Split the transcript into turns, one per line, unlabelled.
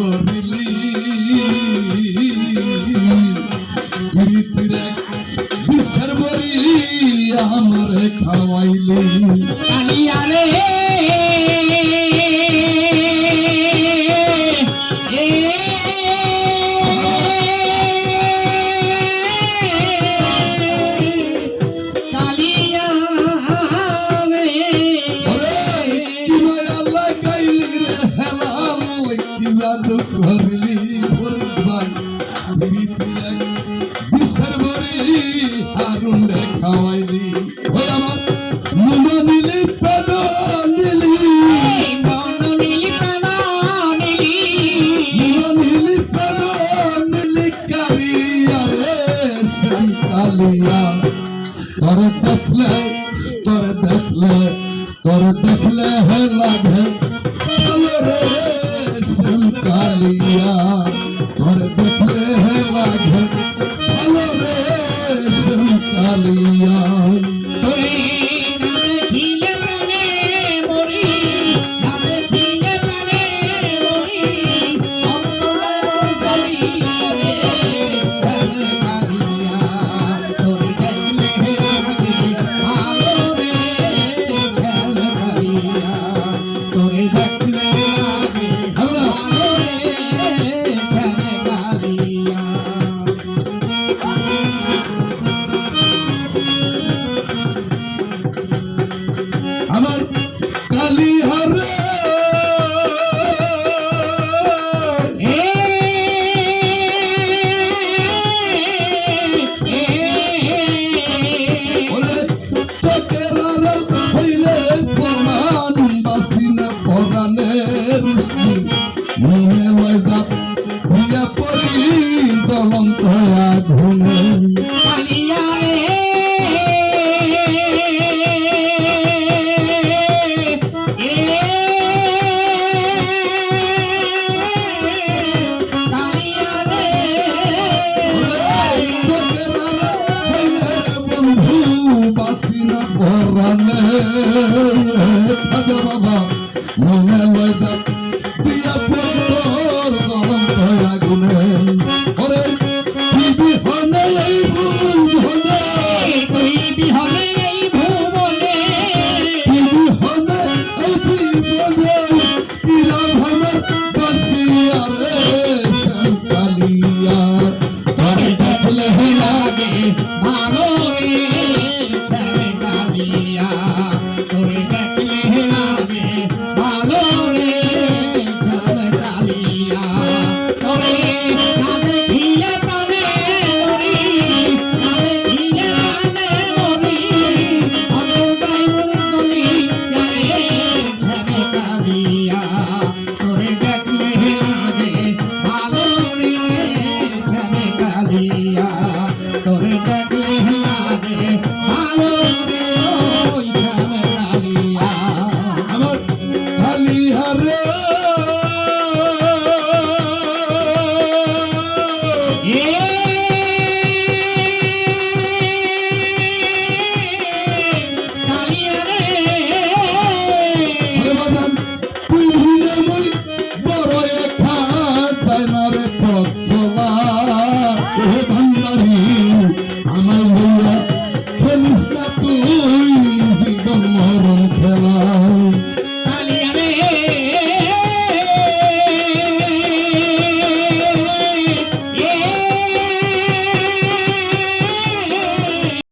করিলি ভিতরে ভিতর বলি আমার খাওয়াইলি। আরে দেখলে তোর দেখলে তোর দেখলে হে লাগে কালিয়া বাবা মনে লয়